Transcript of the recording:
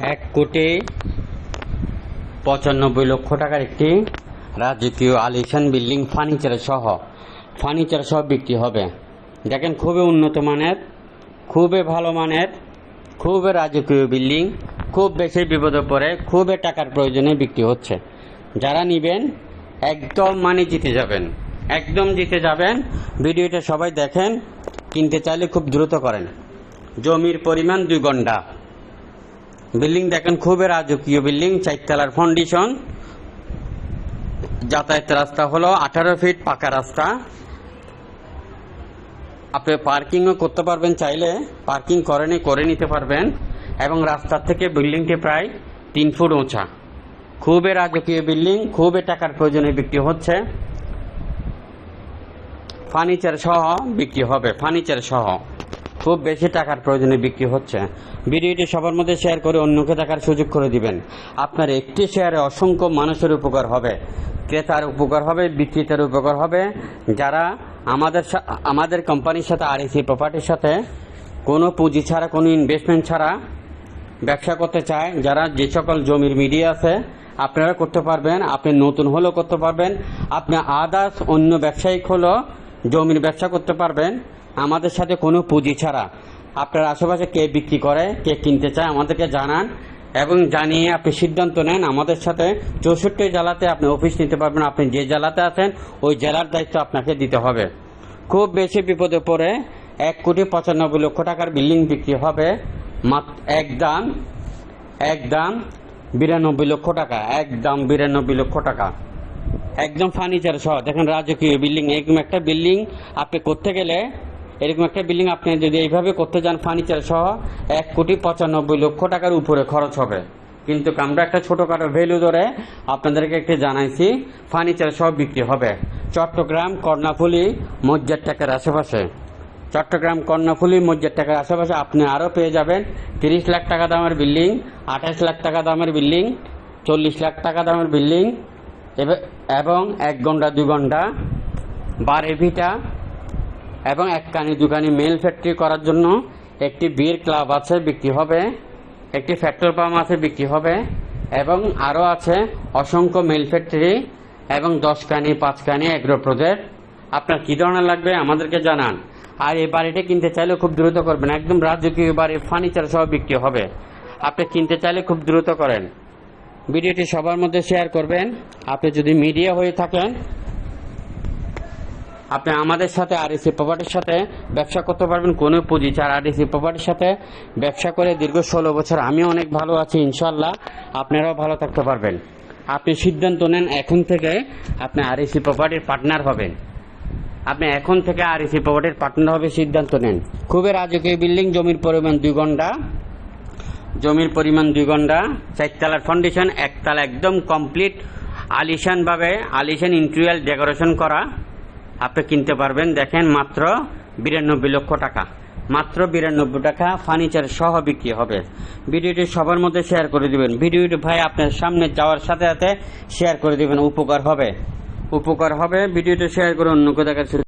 এক কোটি পঁচানব্বই লক্ষ টাকার একটি রাজকীয় আলিশান বিল্ডিং ফার্নিচার সহ ফার্নিচার সহ বিক্রি হবে। দেখেন খুবই উন্নত মানের, খুবই ভালো মানের, খুবই রাজকীয় বিল্ডিং, খুব বেশি বিপদে পড়ে, খুবই টাকার প্রয়োজনে বিক্রি হচ্ছে। যারা নিবেন, একদম মানে জিতে যাবেন, একদম জিতে যাবেন। ভিডিওটা সবাই দেখেন, কিনতে চাইলে খুব দ্রুত করেন। জমির পরিমাণ দুই ঘণ্টা। বিল্ডিং দেখেন খুবই রাজকীয় বিল্ডিং চারতলার ফাউন্ডেশন যাতায়াত রাস্তা হলো আঠারো ফিট পাকা রাস্তা। আপনি পার্কিংও করতে পারবেন চাইলে পার্কিং করেনি করে নিতে পারবেন। এবং রাস্তার থেকে বিল্ডিংটি প্রায় তিন ফুট উঁচা খুবই রাজকীয় বিল্ডিং, খুবই টাকার প্রয়োজনে বিক্রি হচ্ছে। ফার্নিচার সহ বিক্রি হবে ফার্নিচার সহ। খুব বেশি টাকার প্রয়োজনে বিক্রি হচ্ছে। ভিডিওটি সবার মধ্যে শেয়ার করে অন্যকে দেখার সুযোগ করে দিবেন। আপনার একটি শেয়ারে অসংখ্য মানুষের উপকার হবে। ক্রেতার উপকার হবে, বিক্রেতার উপকার হবে। যারা আমাদের আমাদের কোম্পানির সাথে, আর আরএসি প্রপার্টির সাথে কোনো পুঁজি ছাড়া, কোনো ইনভেস্টমেন্ট ছাড়া ব্যবসা করতে চায়, যারা যে সকল জমির মিডিয়া আছে, আপনারা করতে পারবেন, আপনি নতুন হলেও করতে পারবেন, আপনি আদার্স অন্য ব্যবসায়িক হলেও জমির ব্যবসা করতে পারবেন। আমাদের সাথে কোনো পুঁজি ছাড়া। আপনার আশেপাশে কে বিক্রি করে, কে কিনতে চায়, আমাদেরকে জানান এবং জানিয়ে আপনি সিদ্ধান্ত নেন। আমাদের সাথে চৌষট্টি জেলাতে আপনি অফিস নিতে পারবেন। আপনি যে জেলাতে আছেন, ওই জেলার দায়িত্ব আপনাকে দিতে হবে। খুব বেশি বিপদে পড়ে এক কোটি পঁচানব্বই লক্ষ টাকার বিল্ডিং বিক্রি হবে। এক দাম এক দাম বিরানব্বই লক্ষ টাকা, এক দাম বিরানব্বই লক্ষ টাকা। একদম ফার্নিচার সহ, দেখেন রাজকীয় বিল্ডিং, এরকম একটা বিল্ডিং, আপনি করতে গেলে এরকম একটা বিল্ডিং আপনি যদি এইভাবে করতে যান ফার্নিচার সহ, এক কোটি পঁচানব্বই লক্ষ টাকার উপরে খরচ হবে। কিন্তু আমরা একটা ছোটোখাটো ভ্যালু ধরে আপনাদেরকে একটু জানাইছি ফার্নিচার সহ বিক্রি হবে। চট্টগ্রাম, কর্ণাফুলি, মজ্জার টাকার আশেপাশে। চট্টগ্রাম, কর্ণফুলি মসজিদ টাকার আশেপাশে আপনি আরও পেয়ে যাবেন। তিরিশ লাখ টাকা দামের বিল্ডিং আঠাশ লাখ টাকা দামের বিল্ডিং চল্লিশ লাখ টাকা দামের বিল্ডিং এব- এক ঘণ্টা, দু ঘণ্টা, বার এভিটা এবং এক কানি দুকানি মেল ফ্যাক্টরি করার জন্য একটি বিয়ের ক্লাব আছে, বিক্রি হবে। একটি পেট্রোল পাম্প আছে, বিক্রি হবে। এবং আরও আছে অসংখ্য মেল ফ্যাক্টরি এবং দশ কানি পাঁচ কানি এগ্রো প্রজেক্ট আপনার কী ধরনের লাগবে আমাদেরকে জানান। আর এই বাড়িটা কিনতে চাইলে খুব দ্রুত করবেন। একদম রাজকীয় বাড়ির ফার্নিচার সহ বিক্রি হবে। আপনি কিনতে চাইলে খুব দ্রুত করেন। ভিডিওটি সবার মধ্যে শেয়ার করবেন। আপনি যদি মিডিয়া হয়ে থাকেন আপনি আমাদের সাথে আরএসি প্রপার্টির সাথে ব্যবসা করতে পারবেন, কোনো পুঁজি। ছাড়া আরএসি প্রপার্টির সাথে ব্যবসা করে দীর্ঘ ষোলো বছর আমি অনেক ভালো আছি ইনশাল্লাহ আপনারাও ভালো থাকতে পারবেন। আপনি সিদ্ধান্ত নেন, এখন থেকে আপনি আরএসি প্রপার্টির পার্টনার হবেন। আপনি এখন থেকে আরএসি প্রপার্টির পার্টনার হবে সিদ্ধান্ত নেন। খুবই রাজকীয় বিল্ডিং জমির পরিমাণ দুই ঘণ্টা। জমির পরিমাণ দুই ঘণ্টা, চারতলার ফাউন্ডেশন একতলা একদম কমপ্লিট আলিশানভাবে, আলিশান ইন্টেরিয়াল ডেকোরেশন করা। আপনি কিনতে পারবেন, দেখেন মাত্র বিরানব্বই লক্ষ টাকা। মাত্র বিরানব্বই টাকা ফার্নিচার সহ বিক্রি হবে। ভিডিওটি সবার মধ্যে শেয়ার করে দিবেন। ভিডিওটি ভাই আপনার সামনে যাওয়ার সাথে সাথে শেয়ার করে দিবেন, উপকার হবে। উপকার হবে, ভিডিওটি শেয়ার করে অন্য দেখার